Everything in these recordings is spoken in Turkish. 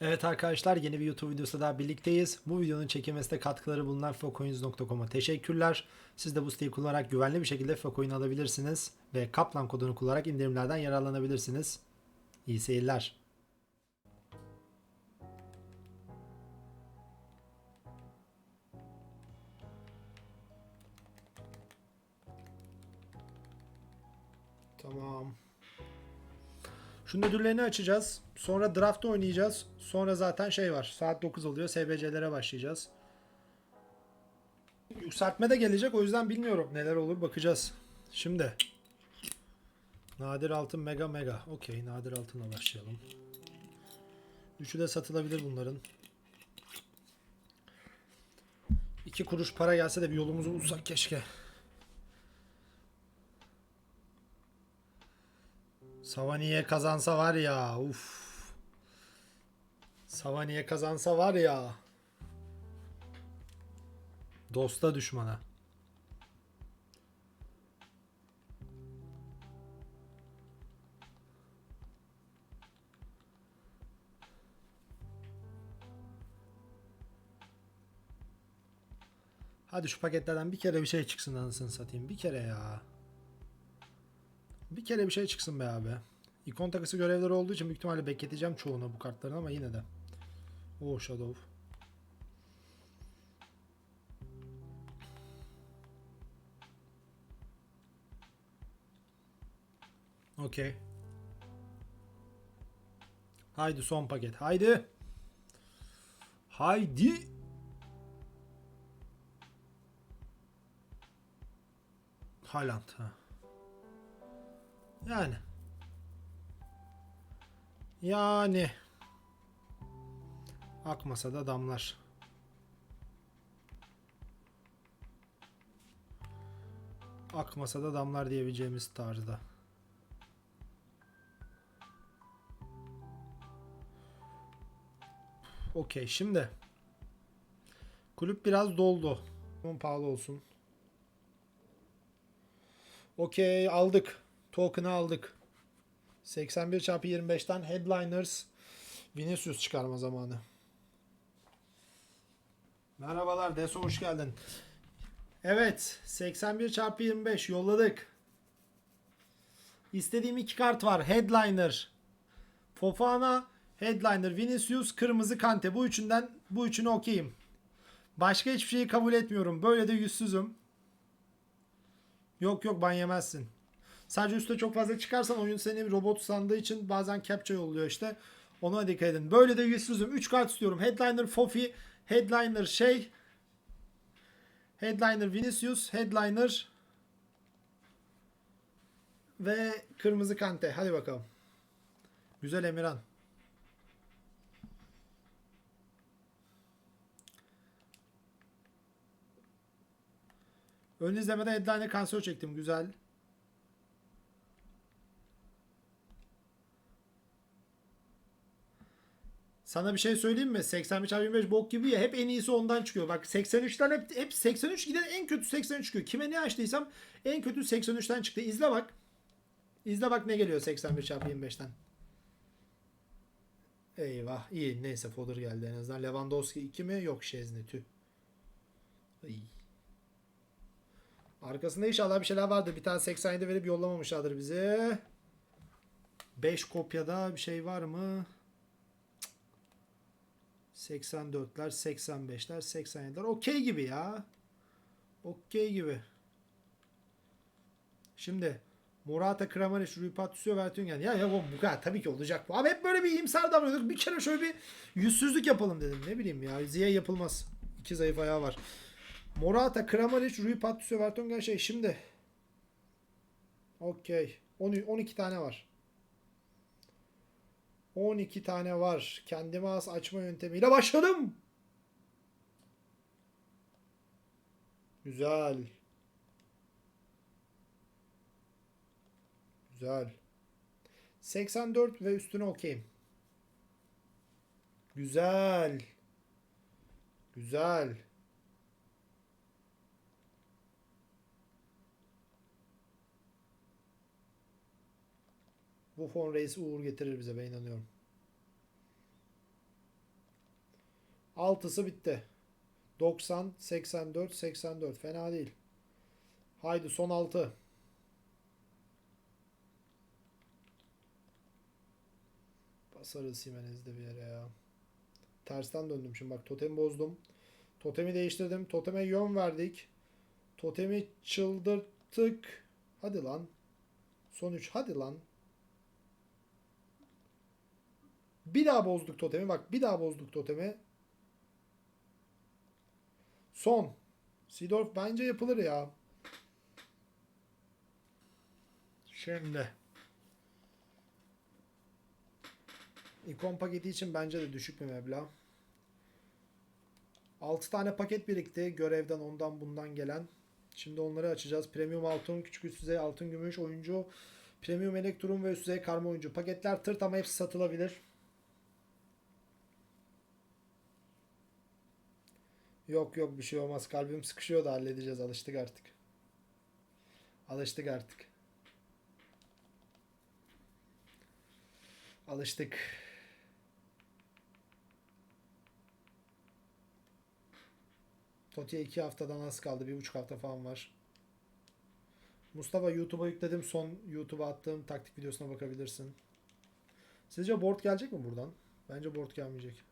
Evet arkadaşlar yeni bir YouTube videosu daha birlikteyiz. Bu videonun çekilmesinde katkıları bulunan focoins.com'a teşekkürler. Siz de bu siteyi kullanarak güvenli bir şekilde focoin alabilirsiniz ve Kaplan kodunu kullanarak indirimlerden yararlanabilirsiniz. İyi seyirler. Tamam. Şunun ödüllerini açacağız. Sonra draft oynayacağız. Sonra zaten şey var. Saat 9 oluyor. SBC'lere başlayacağız. Yükseltme de gelecek. O yüzden bilmiyorum neler olur. Bakacağız. Şimdi. Nadir altın mega mega. Okey. Nadir altınla başlayalım. Üçü de satılabilir bunların. İki kuruş para gelse de bir yolumuzu bulsak keşke. Savaniye kazansa var ya. Uf. Savaniye kazansa var ya. Dosta düşmana. Hadi şu paketlerden bir kere bir şey çıksın anasını satayım. Bir kere ya. Bir kere bir şey çıksın be abi. İkon takısı görevleri olduğu için büyük ihtimalle bekleteceğim çoğunu bu kartların ama yine de. Oo Shadow. Okey. Haydi son paket. Haydi. Haydi. Haaland. Ha. Yani. Yani. Akmasa da damlar. Akmasa da damlar diyebileceğimiz tarzda. Okey şimdi. Kulüp biraz doldu. Pahalı olsun. Okey aldık. Token'ı aldık. 81 çarpı 25'ten Headliners Vinicius çıkarma zamanı. Merhabalar Deso hoş geldin. Evet 81 çarpı 25 yolladık. İstediğim iki kart var. Headliner Fofana, Headliner Vinicius, Kırmızı Kante. Bu üçünden bu üçünü okeyim. Başka hiçbir şeyi kabul etmiyorum. Böyle de yüzsüzüm. Yok yok ban yemezsin. Sadece üstte çok fazla çıkarsan oyun seni robot sandığı için bazen capture yolluyor işte. Ona dikkat edin. Böyle de yüzsüzüm. 3 kart istiyorum. Headliner Fofi, Headliner şey, Headliner Vinicius, Headliner ve Kırmızı Kante. Hadi bakalım. Güzel Emirhan. Ön izlemede Headliner kanser çektim. Güzel. Sana bir şey söyleyeyim mi? 81 çarpı 25 bok gibi ya. Hep en iyisi ondan çıkıyor. Bak 83'ten hep, hep 83 giden en kötü 83 çıkıyor. Kime ne açtıysam en kötü 83'ten çıktı. İzle bak. İzle bak ne geliyor 81 çarpı 25'ten. Eyvah. iyi Neyse Fodor geldi en azından. Lewandowski 2 mi? Yok Şezni. Tüh. Ay. Arkasında inşallah bir şeyler vardır. Bir tane 87 verip yollamamışlardır bize. 5 kopyada bir şey var mı? 84'ler, 85'ler, 87'ler. Okey gibi ya. Okey gibi. Şimdi Morata, Kramaric, Rui Patricio, Vertonghen. Ya ya bu, bu kadar tabii ki olacak bu. Abi hep böyle bir iyimser davranıyorduk. Bir kere şöyle bir yüzsüzlük yapalım dedim. Ne bileyim ya. Ziya yapılmaz. İki zayıf ayağı var. Morata, Kramaric, Rui Patricio, Vertonghen şey şimdi. Okey. 12 tane var. 12 tane var. Kendime az açma yöntemiyle başladım. Güzel. Güzel. 84 ve üstüne okeyim. Güzel. Güzel. Bu fon reis uğur getirir bize ben inanıyorum. Altısı bitti. 90, 84, 84. Fena değil. Haydi son 6. Basarız Simenez'de bir yere ya. Tersten döndüm şimdi bak totemi bozdum. Totemi değiştirdim. Toteme yön verdik. Totemi çıldırttık. Hadi lan. Son 3 hadi lan. Bir daha bozduk totemi. Bak bir daha bozduk totemi. Son. Sidorf bence yapılır ya. Şimdi. İkon paketi için bence de düşük bir meblağ. 6 tane paket birikti. Görevden ondan bundan gelen. Şimdi onları açacağız. Premium altın, küçük üst düzey altın gümüş oyuncu, premium elektron ve üst düzey karma oyuncu. Paketler tırt ama hepsi satılabilir. Yok yok bir şey olmaz. Kalbim sıkışıyor da halledeceğiz. Alıştık artık. Alıştık artık. Alıştık. Toti'ye iki haftadan az kaldı. Bir buçuk hafta falan var. Mustafa YouTube'a yükledim. Son YouTube'a attığım taktik videosuna bakabilirsin. Sizce board gelecek mi buradan? Bence board gelmeyecek.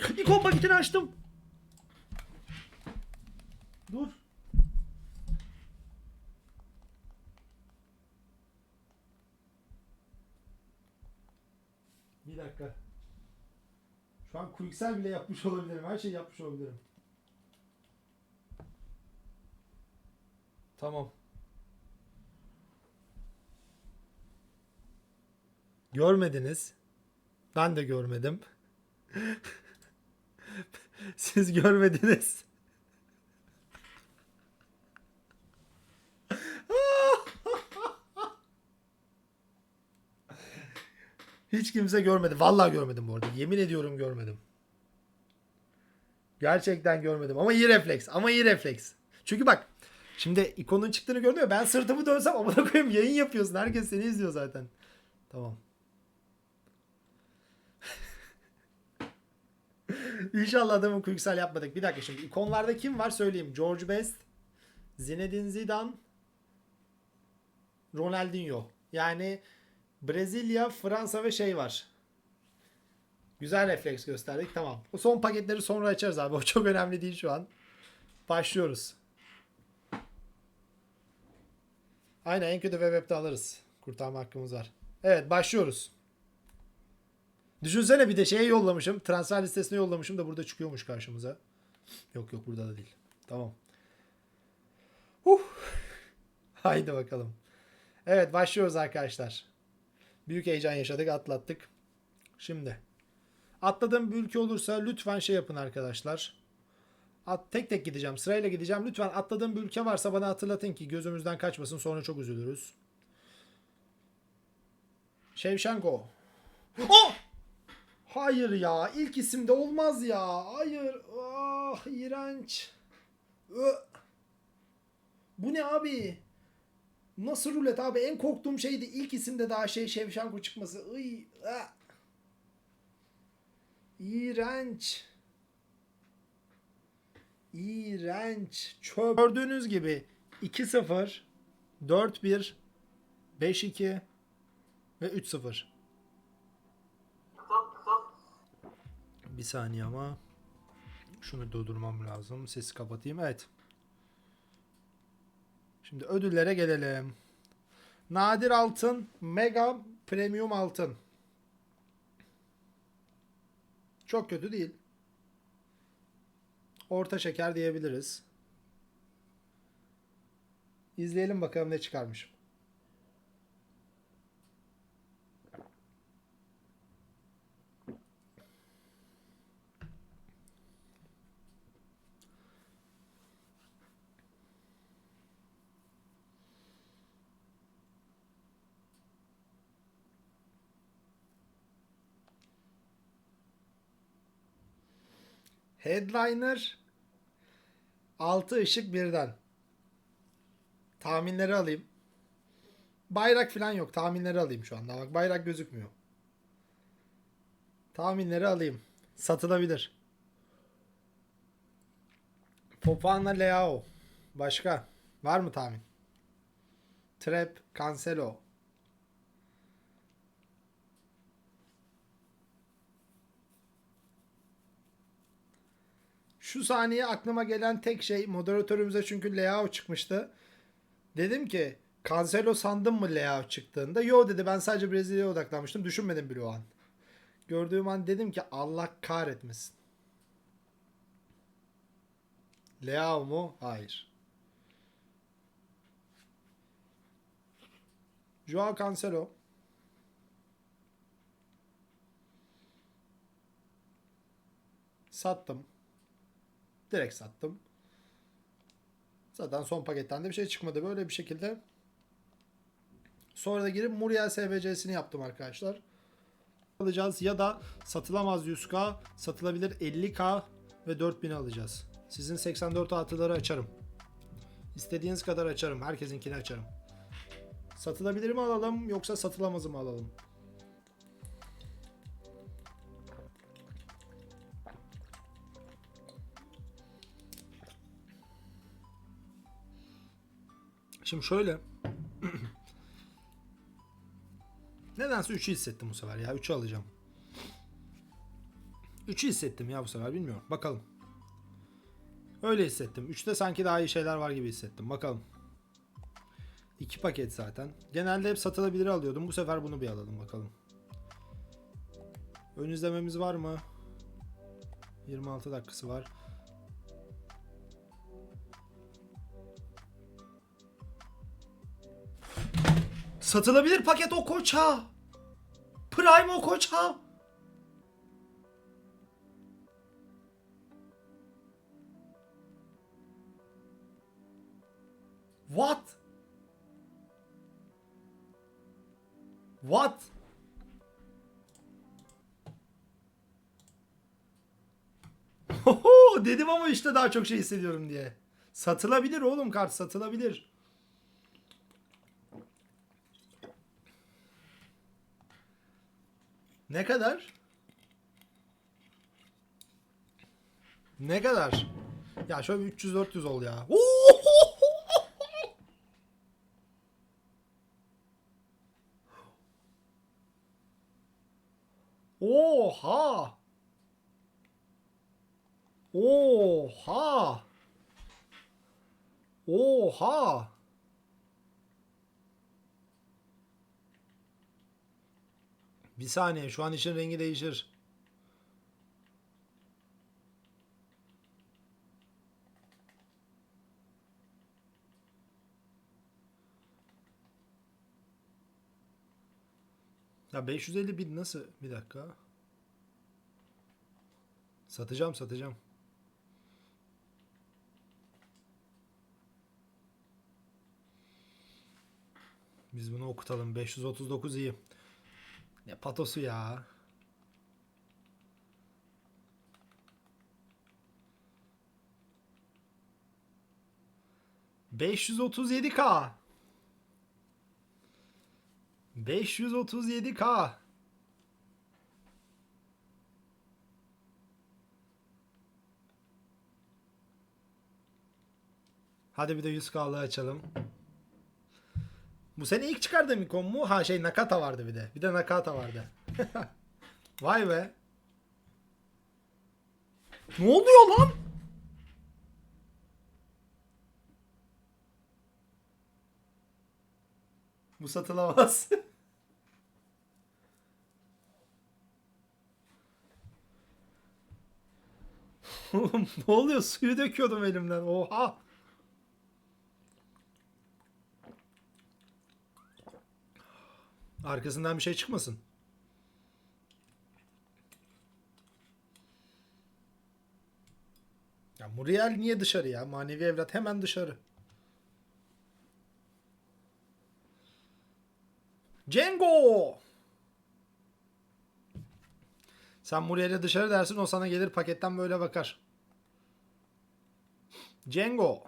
Hayır! İkon paketini açtım. Dur. Bir dakika. Şu an Quicksell bile yapmış olabilirim. Her şeyi yapmış olabilirim. Tamam. Görmediniz. Ben de görmedim. Siz görmediniz. Hiç kimse görmedi. Vallahi görmedim bu arada. Yemin ediyorum görmedim. Gerçekten görmedim. Ama iyi refleks. Ama iyi refleks. Çünkü bak. Şimdi ikonun çıktığını ya. Ben sırtımı dönsem amına koyayım yayın yapıyorsun. Herkes seni izliyor zaten. Tamam. İnşallah adamın quicksell yapmadık. Bir dakika şimdi ikonlarda kim var söyleyeyim. George Best, Zinedine Zidane, Ronaldinho. Yani Brezilya, Fransa ve şey var. Güzel refleks gösterdik. Tamam. Bu son paketleri sonra açarız abi. O çok önemli değil şu an. Başlıyoruz. Aynen en kötü web alırız. Kurtarma hakkımız var. Evet başlıyoruz. Düşünsene bir de şeye yollamışım. Transfer listesine yollamışım da burada çıkıyormuş karşımıza. Yok yok burada da değil. Tamam. Huh. Haydi bakalım. Evet başlıyoruz arkadaşlar. Büyük heyecan yaşadık atlattık. Şimdi. Atladığım bir ülke olursa lütfen şey yapın arkadaşlar. At, tek tek gideceğim. Sırayla gideceğim. Lütfen atladığım bir ülke varsa bana hatırlatın ki gözümüzden kaçmasın. Sonra çok üzülürüz. Şevşenko. Oh! Hayır ya. ilk isimde olmaz ya. Hayır. Ah iğrenç. Bu ne abi? Nasıl rulet abi? En korktuğum şeydi ilk isimde daha şey Şevşenko çıkması. Iy, ah. İğrenç. İğrenç. Çöp. Gördüğünüz gibi 2-0, 4-1, 5-2 ve 3-0. Bir saniye ama şunu durdurmam lazım. Sesi kapatayım. Evet. Şimdi ödüllere gelelim. Nadir altın, mega premium altın. Çok kötü değil. Orta şeker diyebiliriz. İzleyelim bakalım ne çıkarmış. Headliner 6 ışık birden. Tahminleri alayım. Bayrak falan yok. Tahminleri alayım şu anda. Bak bayrak gözükmüyor. Tahminleri alayım. Satılabilir. Fofana Leao. Başka? Var mı tahmin? Trap, Cancelo. Şu saniye aklıma gelen tek şey moderatörümüze çünkü Leao çıkmıştı. Dedim ki Cancelo sandım mı Leao çıktığında? Yo dedi ben sadece Brezilya'ya odaklanmıştım. Düşünmedim bile o an. Gördüğüm an dedim ki Allah kahretmesin. Leao mu? Hayır. Joao Cancelo. Sattım. Direkt sattım. Zaten son paketten de bir şey çıkmadı. Böyle bir şekilde sonra da girip Muriel SBC'sini yaptım arkadaşlar. Alacağız ya da satılamaz 100k, satılabilir 50k ve 4000 alacağız. Sizin 84 artıları açarım. İstediğiniz kadar açarım. Herkesinkini açarım. Satılabilir mi alalım yoksa satılamazı mı alalım? Şimdi şöyle. Nedense 3'ü hissettim bu sefer ya. 3'ü alacağım. 3'ü hissettim ya bu sefer bilmiyorum. Bakalım. Öyle hissettim. 3'te sanki daha iyi şeyler var gibi hissettim. Bakalım. 2 paket zaten. Genelde hep satılabilir alıyordum. Bu sefer bunu bir alalım bakalım. Ön izlememiz var mı? 26 dakikası var. Satılabilir paket o koça. Prime o koça. What? What? Hoho, dedim ama işte daha çok şey hissediyorum diye. Satılabilir oğlum kart satılabilir. Ne kadar? Ne kadar? Ya şöyle bir 300-400 ol ya. Oha! Oha! Oha! Bir saniye şu an işin rengi değişir. Ya 550 bin nasıl? Bir dakika. Satacağım satacağım. Biz bunu okutalım. 539 iyi. Ne patosu ya. ...537k. 537k. Hadi bir de 100k'lığı açalım. Bu sene ilk çıkardığım ikon mu? Ha şey Nakata vardı bir de. Bir de Nakata vardı. Vay be. Ne oluyor lan? Bu satılamaz. Oğlum ne oluyor? Suyu döküyordum elimden. Oha. Arkasından bir şey çıkmasın. Ya Muriel niye dışarı ya? Manevi evlat hemen dışarı. Cengo! Sen Muriel'e dışarı dersin o sana gelir paketten böyle bakar. Cengo.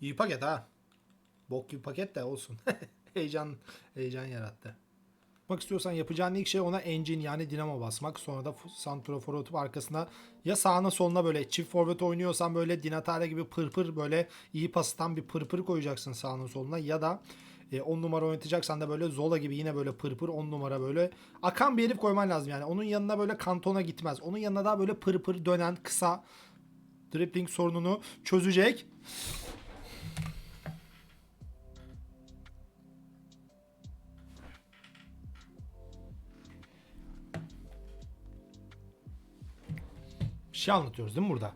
İyi paket ha. Bok gibi paket de olsun. heyecan heyecan yarattı. Yapmak istiyorsan yapacağın ilk şey ona engine yani dinamo basmak. Sonra da f- santrofor atıp arkasına ya sağına soluna böyle çift forvet oynuyorsan böyle Dinatale gibi pırpır böyle iyi pastan bir pırpır koyacaksın sağına soluna ya da 10 numara oynatacaksan da böyle Zola gibi yine böyle pırpır 10 numara böyle akan bir herif koyman lazım yani. Onun yanına böyle kantona gitmez. Onun yanına daha böyle pırpır dönen kısa dribbling sorununu çözecek. Şey anlatıyoruz değil mi burada?